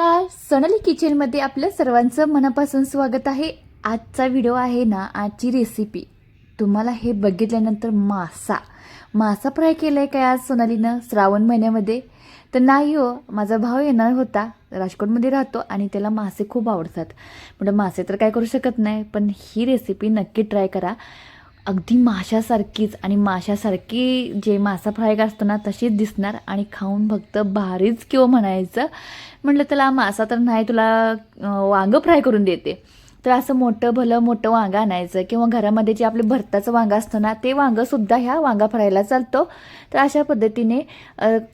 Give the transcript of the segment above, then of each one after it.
नमस्कार सोनाली किचनमध्ये आपलं सर्वांचं मनापासून स्वागत आहे. आजचा व्हिडिओ आहे ना आजची रेसिपी तुम्हाला हे बघितल्यानंतर मासा. मासा फ्राय केला आहे काय आज सोनालीनं? श्रावण महिन्यामध्ये. तर नाही हो माझा भाव येणार होता. राजकोटमध्ये राहतो आणि त्याला मासे खूप आवडतात. म्हणजे मासे तर काय करू शकत नाही पण ही रेसिपी नक्की ट्राय करा. अगदी माशासारखीच आणि माशासारखी जे मासा फ्राय असतो ना तशीच दिसणार आणि खाऊन फक्त भारीच किंवा म्हणायचं म्हटलं त्याला मासा तर नाही तुला वांगं फ्राय करून देते. तर असं मोठं भलं मोठं वांगं आणायचं किंवा घरामध्ये जे आपले भरताचं वांगं असतं ना ते वांगंसुद्धा ह्या वांगा फ्रायला चालतो. तर अशा पद्धतीने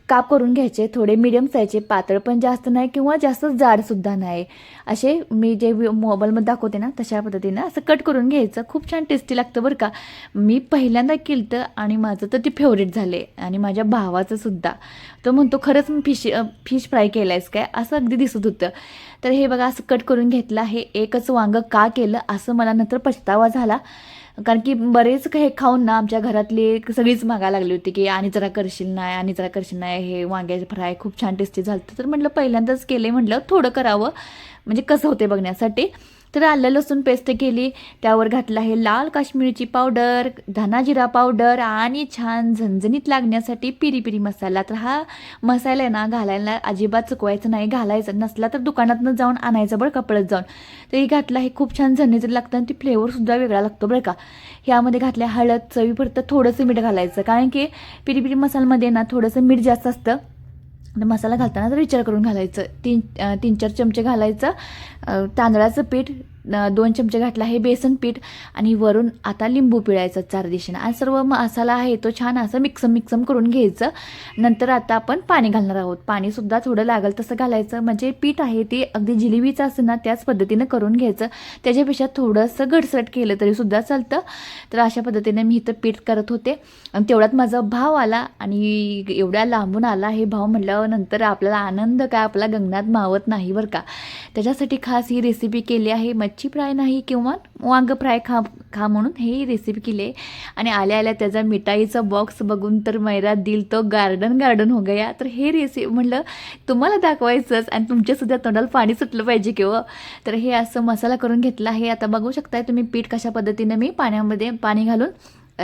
काप करून घ्यायचे थोडे मिडियम साईजचे पातळ पण जास्त नाही किंवा जास्त जाडसुद्धा नाही. असे मी जे मोबाईलमध्ये दाखवते ना तशा पद्धतीनं असं कट करून घ्यायचं. खूप छान टेस्टी लागतं बरं का. मी पहिल्यांदा केलं आणि माझं तर ते फेवरेट झाले आणि माझ्या भावाचं सुद्धा. तो म्हणतो खरंच मी फिश फिश फ्राय केलं आहेस काय? असं अगदी दिसत होतं. तर हे बघा असं कट करून घेतलं हे एकच वांग का केलं? असं मला नंतर पछतावा झाला. कारण की बरेच हे खाऊन ना आमच्या घरातली सगळीच मागायला लागली होती की आणि जरा करशील नाही आणि जरा करशील नाही हे वांग्याचे फ्राय खूप छान टेस्टी झालं तर म्हटलं पहिल्यांदाच केले म्हटलं थोडं करावं. म्हणजे कसं होते बघण्यासाठी. तर आलं लसूण पेस्ट केली. त्यावर घातलं आहे लाल काश्मीरची पावडर धना जिरा पावडर आणि छान झणझणीत लागण्यासाठी पिरी पिरी मसाला. तर हा मसाला आहे ना घालायला अजिबात चुकवायचं नाही. घालायचं नसला तर दुकानातनं जाऊन आणायचं बरं कपड्यात जाऊन. तर हे घातलं हे खूप छान झणझणीत लागतं आणि ती फ्लेवरसुद्धा वेगळा लागतो बरं का. ह्यामध्ये घातल्या हळद चवीपुरतं थोडंसं मीठ घालायचं. कारण की पिरी पिरी मसाल्यामध्ये ना थोडंसं मीठ जास्त असतं. तर मसाला घालताना तर विचार करून घालायचं. तीन तीन चार चमचे घालायचं. तांदळाचं पीठ दोन चमचे घातला आहे बेसन पीठ आणि वरून आता लिंबू पिळायचं चार दिशेनं. आणि सर्व मसाला आहे तो छान असं मिक्सम मिक्सम करून घ्यायचं. नंतर आता आपण पाणी घालणार आहोत. पाणीसुद्धा थोडं लागेल तसं घालायचं. म्हणजे पीठ आहे ते अगदी जिलेबीचं असं ना त्याच पद्धतीनं करून घ्यायचं. त्याच्यापेक्षा थोडंसं घडसट केलं तरीसुद्धा चालतं. तर अशा पद्धतीने मी इथं पीठ करत होते. आणि तेवढ्यात माझा भाव आला आणि एवढ्या लांबून आला हे भाव म्हटल्यावर नंतर आपल्याला आनंद काय? आपला गंगनात मावत नाही बरं का? त्याच्यासाठी खास ही रेसिपी केली आहे. मग मच्छी फ्राय नाही किंवा वांग फ्राय खा खा म्हणून हे रेसिपी केली. आहे आणि आल्या आल्या त्याचा मिठाईचा बॉक्स बघून तर मैरा दिल तो गार्डन गार्डन हो गया. तर हे रेसिपी म्हटलं तुम्हाला दाखवायचंच आणि तुमच्यासुद्धा तोंडाला पाणी सुटलं पाहिजे किंवा हो. तर हे असं मसाला करून घेतला आहे. आता बघू शकताय तुम्ही पीठ कशा पद्धतीनं मी पाण्यामध्ये पाणी घालून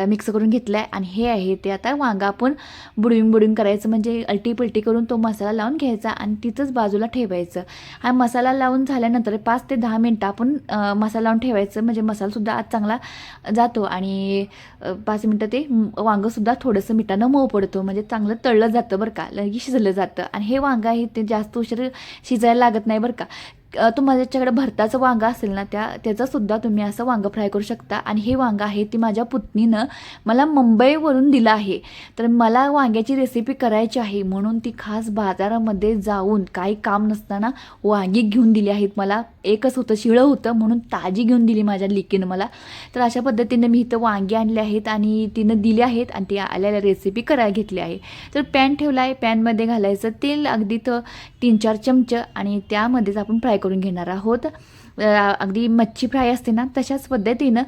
मिक्स करून घेतला आहे आणि हे आहे ते आता वांगा आपण बुडविंग बुडविंग करायचं. म्हणजे अलटी पलटी करून तो मसाला लावून घ्यायचा आणि तिथंच बाजूला ठेवायचं. हा मसाला लावून झाल्यानंतर पाच ते दहा मिनटं आपण मसाला लावून ठेवायचं. म्हणजे मसालासुद्धा आज चांगला जातो. आणि पाच मिनटं ते वांगंसुद्धा थोडंसं मिठानं मऊ पडतो. म्हणजे चांगलं तळलं जातं बरं का. लगेच शिजलं जातं. आणि हे वांगं आहे ते जास्त उशीर शिजायला लागत नाही बरं का. तुमच्याकडे भरताचं वांगं असेल ना त्या त्याचंसुद्धा तुम्ही असं वांगं फ्राय करू शकता. आणि हे वांगं आहे ती माझ्या पुतणीनं मला मुंबईवरून दिलं आहे. तर मला वांग्याची रेसिपी करायची आहे म्हणून ती खास बाजारामध्ये जाऊन काही काम नसताना वांगी घेऊन दिली आहेत मला. एकच होतं शिळं होतं म्हणून ताजी घेऊन दिली माझ्या लिकीनं मला. तर अशा पद्धतीने मी इथं वांगी आणले आहेत आणि तिनं दिली आहेत आणि ती आल्याला रेसिपी करायला घेतली आहे. तर पॅन ठेवला आहे पॅनमध्ये घालायचं तेल अगदी तर तीन चार चमचं आणि त्यामध्येच आपण फ्राय करून घेणार आहोत. अगदी मच्छी फ्राय असते ना तशाच पद्धतीनं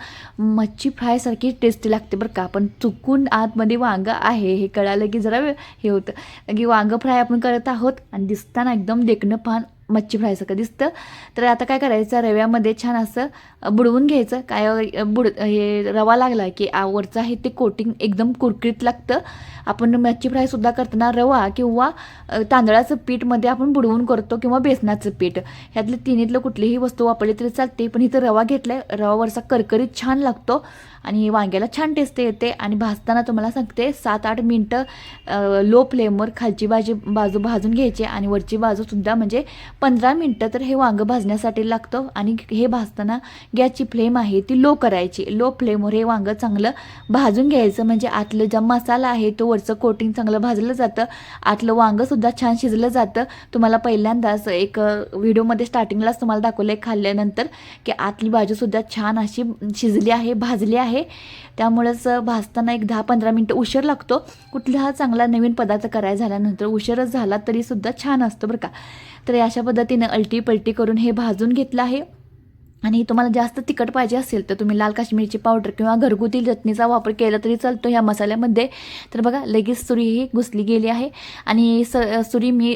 मच्छी फ्रायसारखी टेस्टी लागते बरं का. पण चुकून आतमध्ये वांगं आहे हे कळालं की जरा हे होतं. की वांगं फ्राय आपण करत आहोत आणि दिसताना एकदम देखणं पान मच्छी फ्रायसारखं दिसतं तर. आता काय करायचं रव्यामध्ये छान असं बुडवून घ्यायचं. काय बुड हे रवा लागला की आ- वरचं आहे ते कोटिंग एकदम कुरकुरीत लागतं. आपण मच्छी फ्रायसुद्धा करताना रवा किंवा तांदळाचं पीठमध्ये आपण बुडवून करतो किंवा बेसनाचं पीठ. ह्यातले तिन्हीतलं कुठलीही वस्तू वापरली तरी चालते पण इथं रवा घेतलाय रवावरचा करकरीत छान लागतो आणि वांग्याला छान टेस्ट येते आणि भाजताना तुम्हाला सांगते सात आठ मिनटं लो फ्लेमवर खालची भाजी बाजू भाजून घ्यायची आणि वरची बाजूसुद्धा म्हणजे पंधरा मिनटं तर हे वांगं भाजण्यासाठी लागतं आणि हे भाजताना गॅसची फ्लेम आहे ती लो करायची. लो फ्लेमवर हे वांगं चांगलं भाजून घ्यायचं. म्हणजे आतलं जो मसाला आहे तो वरचं कोटिंग चांगलं भाजलं जातं. आतलं वांगंसुद्धा छान शिजलं जातं. तुम्हाला पहिल्यांदाच एक व्हिडिओमध्ये स्टार्टिंगलाच तुम्हाला दाखवलं आहे खाल्ल्यानंतर की आतली बाजूसुद्धा छान अशी शिजली आहे भाजली आहे. त्यामुळेच भाजताना एक दहा पंधरा मिनटं उशीर लागतो. कुठला हा चांगला नवीन पदार्थ करायला झाल्यानंतर उशीरच झाला तरीसुद्धा छान असतो बरं का. तर अशा मदतीनं अलटी पलटी करून हे भाजून घेतलं आहे. आणि तुम्हाला जास्त तिखट पाहिजे असेल तर तुम्ही लाल काश्मीरची पावडर किंवा घरगुती चटणीचा वापर केला तरी चालतो ह्या मसाल्यामध्ये. तर बघा लगेच सुरी ही घुसली गेली आहे. आणि स सुरी मी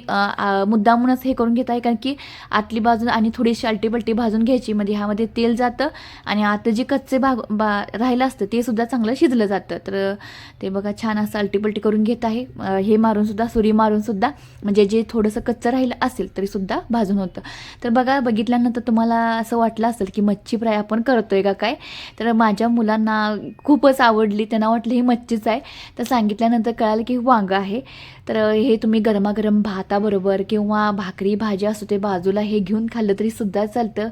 मुद्दामूनच हे करून घेत आहे कारण की आतली बाजू आणि थोडीशी अल्टीपलटी भाजून घ्यायची. म्हणजे ह्यामध्ये तेल जातं आणि आता जे कच्चे भाग बा राहिलं असतं ते सुद्धा चांगलं शिजलं जातं. तर ते बघा छान असं अल्टीपलटी करून घेत आहे. हे मारूनसुद्धा सुरी मारूनसुद्धा म्हणजे जे थोडंसं कच्चं राहिलं असेल तरीसुद्धा भाजून होतं. तर बघा बघितल्यानंतर तुम्हाला असं वाटलं असेल की मच्छी फ्राय आपण करतो आहे का काय? तर माझ्या मुलांना खूपच आवडली त्यांना वाटलं ही मच्छीच आहे. तर सांगितल्यानंतर कळालं की वांगं आहे. तर हे तुम्ही गरमागरम भाताबरोबर किंवा भाकरी भाजी असू ते बाजूला हे घेऊन खाल्लं तरी सुद्धा चालतं.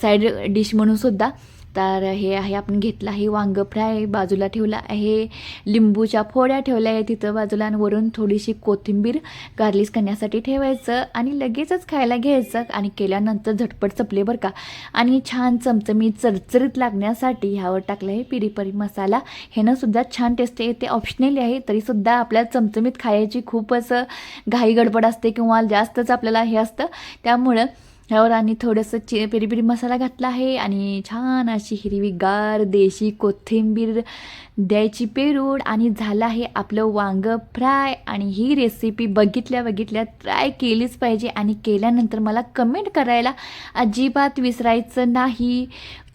साईड डिश म्हणून सुद्धा. तर हे आहे आपण घेतलं आहे वांग फ्राय. बाजूला ठेवलं आहे लिंबूच्या फोड्या ठेवल्या आहे तिथं बाजूला आणि वरून थोडीशी कोथिंबीर गार्लिश करण्यासाठी ठेवायचं आणि लगेचच खायला घ्यायचं आणि केल्यानंतर झटपट चपले बरं का. आणि छान चमचमीत चरचरीत लागण्यासाठी ह्यावर टाकलं आहे पिरीपरी मसाला. ह्यानं सुद्धा छान टेस्ट येते. ऑप्शनली आहे तरीसुद्धा आपल्याला चमचमीत खायची खूपच घाई गडबड असते किंवा जास्तच आपल्याला हे असतं. त्यामुळं ह्यावर आणि थोडंसं चि पेरी पेरी मसाला घातला आहे आणि छान अशी हिरवीगार देशी कोथिंबीर द्यायची पेरूड आणि झालं आहे आपलं वांगं फ्राय. आणि ही रेसिपी बघितल्या बघितल्या ट्राय केलीच पाहिजे आणि केल्यानंतर मला कमेंट करायला अजिबात विसरायचं नाही.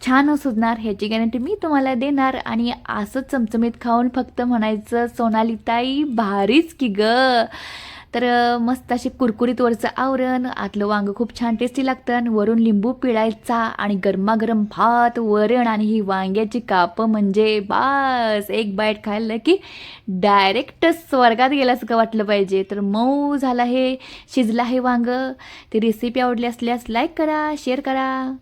छान सुचणार ह्याची गॅरंटी मी तुम्हाला देणार. आणि असंच चमचमीत खाऊन फक्त म्हणायचं सोनालीताई भारीच की ग. तर मस्त अशी कुरकुरीत वरचं आवरण आतलं वांग खूप छान टेस्टी लागतं आणि वरून लिंबू पिळायचा आणि गरमागरम भात वरण आणि ही वांग्याची कापं म्हणजे बास एक बाईट खाल्लं की डायरेक्ट स्वर्गात गेल्यासारखं वाटलं पाहिजे. तर मऊ झालं हे शिजलं आहे वांग. ती रेसिपी आवडली असल्यास लाईक करा शेअर करा.